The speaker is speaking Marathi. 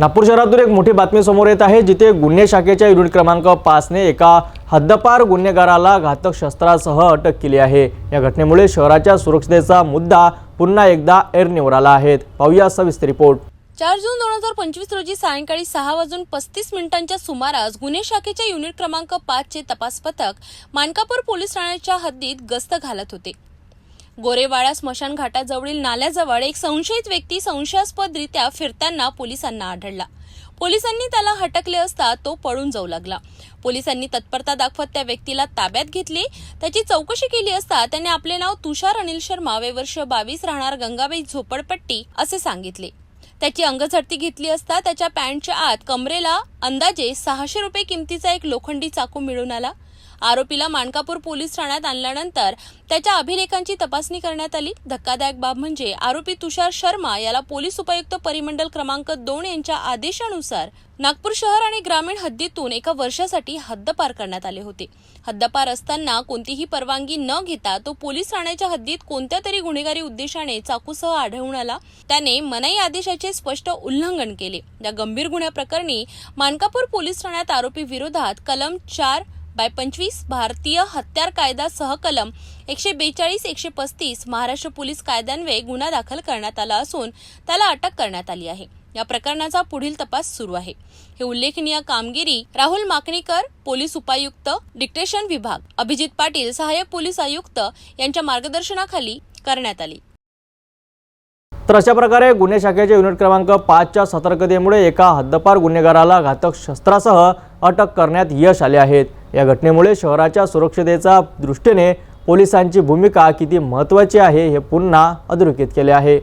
नागपूर शहरातून एक मोठी बातमी समोर येत आहे जिथे गुन्हे शाखेच्या युनिट क्रमांक पाचने एका हद्दपार गुन्हेगाराला घातक शस्त्रासह अटक केली आहे. या घटनेमुळे शहराच्या सुरक्षतेचा मुद्दा पुन्हा एकदा ऐरणीवर आला आहे. पाहूया सविस्तर रिपोर्ट. चार जून दोन हजार पंचवीस रोजी सायंकाळी सहा वाजून पस्तीस मिनिटांच्या सुमारास गुन्हे शाखेच्या युनिट क्रमांक पाचचे तपास पथक मानकापूर पोलीस ठाण्याच्या हद्दीत गस्त घालत होते. गोरेवाडा स्मशान घाटाजवळील नाल्याजवळ एक संशयित व्यक्ती संशयास्पदरित्या फिरताना पोलिसांना आढळला. पोलिसांनी त्याला हटकले असता तो पळून जाऊ लागला. पोलिसांनी तत्परता दाखवत त्या व्यक्तीला ताब्यात घेतले. त्याची चौकशी केली असता त्याने आपले नाव तुषार अनिल शर्मा वे वर्ष बावीस राहणार गंगाबाई झोपडपट्टी असे सांगितले. त्याची अंगझडती घेतली असता त्याच्या पॅन्टच्या आत कमरेला अंदाजे सहाशे रुपये किमतीचा एक लोखंडी चाकू मिळून आला. आरोपीला मानकापूर पोलीस ठाण्यात आणल्यानंतर त्याच्या अभिलेखांची तपासणी करण्यात आली. धक्कादायक बाब म्हणजे आरोपी तुषार शर्मा याला पोलीस उपायुक्त परिमंडल क्रमांक दोन यांच्या आदेशानुसार नागपूर शहर आणि ग्रामीण हद्दीतून एका वर्षासाठी हद्दपार करण्यात आले होते. हद्दपार असताना कोणतीही परवानगी न घेता तो पोलीस ठाण्याच्या हद्दीत कोणत्या तरी गुन्हेगारी उद्देशाने चाकूसह आढळून आला. त्याने मनाई आदेशाचे स्पष्ट उल्लंघन केले. या गंभीर गुन्ह्याप्रकरणी मानकापूर पोलीस ठाण्यात आरोपी विरोधात कलम चार बाय पंचवीस भारतीय हत्यार कायदा सहकलम एकशे बेचाळीस एकशे पस्तीस महाराष्ट्र पोलीस कायद्यान्वये गुन्हा दाखल करण्यात आला असून त्याला अटक करण्यात आली आहे. या प्रकरणाचा पुढील तपास सुरू आहे. हे उल्लेखनीय कामगिरी राहुल माकणीकर पोलीस उपायुक्त डिक्टेशन विभाग अभिजित पाटील सहाय्यक पोलीस आयुक्त यांच्या मार्गदर्शनाखाली करण्यात आली. तर अशा प्रकारे गुन्हे शाखेच्या युनिट क्रमांक पाचच्या सतर्कतेमुळे एका हद्दपार गुन्हेगाराला घातक शस्त्रासह अटक करण्यात यश आले आहेत या घटनेमुळे शहराच्या सुरक्षतेच्या दृष्टीने पोलिसांची भूमिका किती महत्त्वाची आहे हे पुन्हा अधोरेखित केले आहे.